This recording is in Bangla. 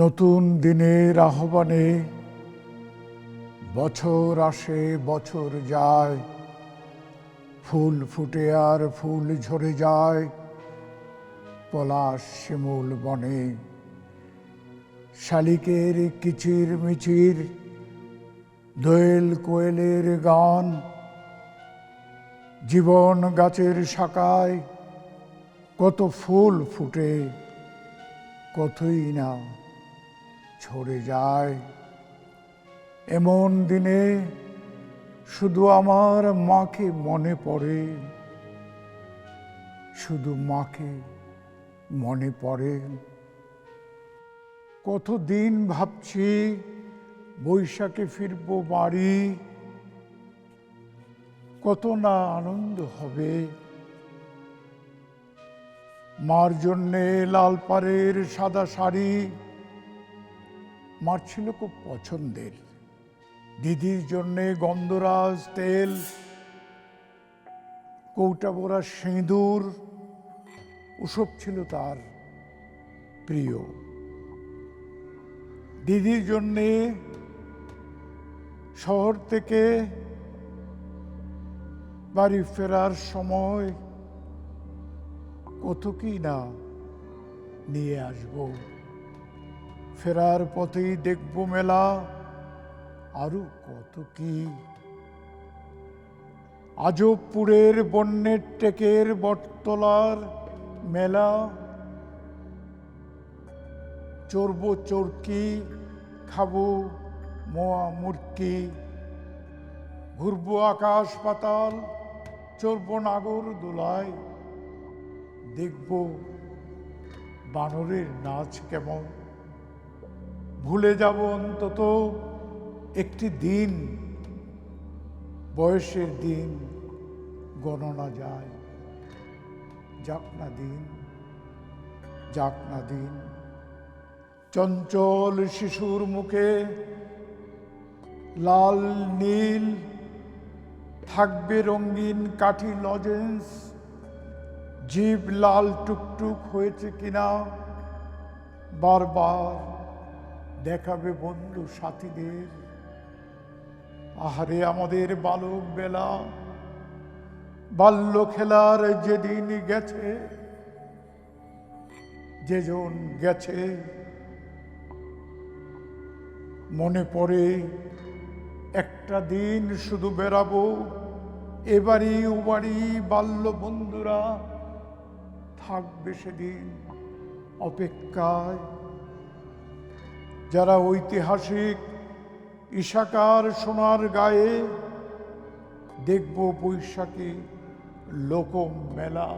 নতুন দিনের আহ্বানে বছর আসে, বছর যায়। ফুল ফুটে আর ফুল ঝরে যায়, পলাশ শিমুল বনে। শালিকের কিচির মিচির, দোয়েল কোয়েলের গান। জীবন গাছের শাখায় কত ফুল ফুটে, কতই না ছড়ে যায়। এমন দিনে শুধু আমার মাকে মনে পড়ে। শুধু মাকে মনে পড়ে। কতদিন ভাবছি বৈশাখে ফিরবো বাড়ি। কত না আনন্দ হবে। মার জন্যে লাল পাড়ের সাদা শাড়ি মার ছিল খুব পছন্দের। দিদির জন্যে গন্ধরাজ তেল, কৌটা বোরা সিঁদুর, ওসব ছিল তার প্রিয়। দিদির জন্যে শহর থেকে বাড়ি ফেরার সময় কত কি না নিয়ে আসব। ফেরার পথেই দেখব মেলা। আরও কত কি? আজবপুরের বন্যের টেকের বটতলার মেলা। চড়ব চরকি, খাব মোয়া মুরকি। ঘুরবো আকাশ পাতাল, চড়ব নাগর দোলায়। দেখব বানরের নাচ কেমন? ভুলে যাব অন্তত একটি দিন, বয়সের দিন, গণনা যায়। যাক না দিন, যাক না দিন। চঞ্চল শিশুর মুখে লাল, নীল, থাকবে রঙিন কাঠি লজেন্স, জীব লাল টুকটুক হয়েছে কিনা বারবার। দেখাবে বন্ধু সাথীদের। আহারে আমাদের বালক বেলা, বাল্য খেলার যেদিন গেছে, যেজন গেছে, মনে পড়ে একটা দিন শুধু বেরাবো এবারই ওবারই বাল্য বন্ধুরা থাকবে সেদিন অপেক্ষায়। যারা ঐতিহাসিক ইশাকার সোনার গায়ে দেখব বৈশাখী লোক মেলা